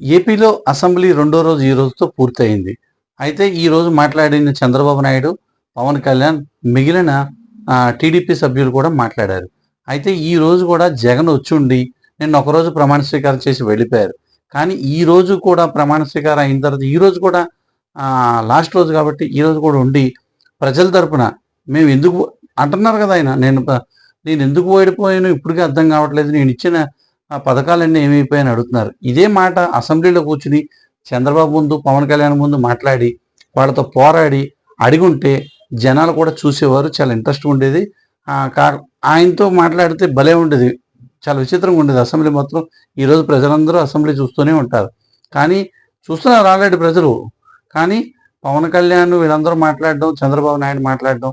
ఏపీలో అసెంబ్లీ రెండో రోజు ఈ రోజుతో పూర్తయింది. అయితే ఈ రోజు మాట్లాడిన చంద్రబాబు నాయుడు పవన్ కళ్యాణ్ మిగిలిన టీడీపీ సభ్యులు కూడా మాట్లాడారు. అయితే ఈ రోజు కూడా జగన్ వచ్చి ఉండి నిన్న ఒకరోజు ప్రమాణ స్వీకారం చేసి వెళ్ళిపోయారు. కానీ ఈ రోజు కూడా ప్రమాణ స్వీకారం అయిన తర్వాత ఈ రోజు కూడా లాస్ట్ రోజు కాబట్టి ఈ రోజు కూడా ఉండి ప్రజల తరపున మేము ఎందుకు అంటున్నారు కదా ఆయన నేను ప- నేను ఎందుకు ఓడిపోయాను ఇప్పటికీ అర్థం కావట్లేదు. నేను ఇచ్చిన ఆ పథకాలన్నీ ఏమైపోయాయని అడుగుతున్నారు. ఇదే మాట అసెంబ్లీలో కూర్చుని చంద్రబాబు ముందు పవన్ కళ్యాణ్ ముందు మాట్లాడి వాళ్ళతో పోరాడి అడిగుంటే జనాలు కూడా చూసేవారు చాలా ఇంట్రెస్ట్ ఉండేది. కా- ఆయనతో మాట్లాడితే భలే ఉండేది. చాలా విచిత్రంగా ఉండేది అసెంబ్లీ మాత్రం ఈరోజు ప్రజలందరూ అసెంబ్లీ చూస్తూనే ఉంటారు. కానీ చూస్తున్నారు ఆల్రెడీ ప్రజలు. కానీ పవన్ కళ్యాణ్ వీళ్ళందరూ మాట్లాడడం చంద్రబాబు నాయుడు మాట్లాడడం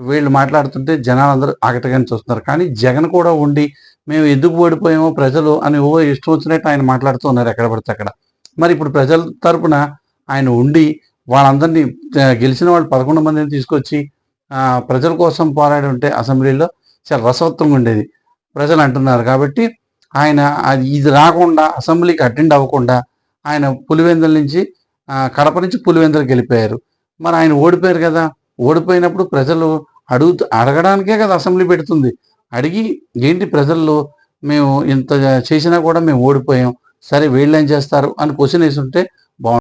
వీళ్ళు మాట్లాడుతుంటే జనాలు అందరూ ఆగటగానే చూస్తున్నారు. కానీ జగన్ కూడా ఉండి మేము ఎందుకు ఓడిపోయామో ప్రజలు అని ఓ ఇష్టం వచ్చినట్టు ఆయన మాట్లాడుతూ ఉన్నారు ఎక్కడ పడితే అక్కడ. మరి ఇప్పుడు ప్రజల తరపున ఆయన ఉండి వాళ్ళందరినీ గెలిచిన వాళ్ళు పదకొండు మందిని తీసుకొచ్చి ప్రజల కోసం పోరాడి ఉంటే అసెంబ్లీలో చాలా రసవత్వంగా ఉండేది. ప్రజలు అంటున్నారు కాబట్టి ఆయన అది ఇది రాకుండా అసెంబ్లీకి అటెండ్ అవ్వకుండా ఆయన పులివెందుల నుంచి కడప నుంచి పులివెందులకు వెళ్ళిపోయారు. మరి ఆయన ఓడిపోయారు కదా. ఓడిపోయినప్పుడు ప్రజలు అడుగుతూ అడగడానికే కదా అసెంబ్లీ పెడుతుంది. అడిగి ఏంటి ప్రజల్లో మేము ఇంత చేసినా కూడా మేము ఓడిపోయాం. సరే వీళ్ళు ఏం చేస్తారు అని క్వశ్చన్ వేసి ఉంటే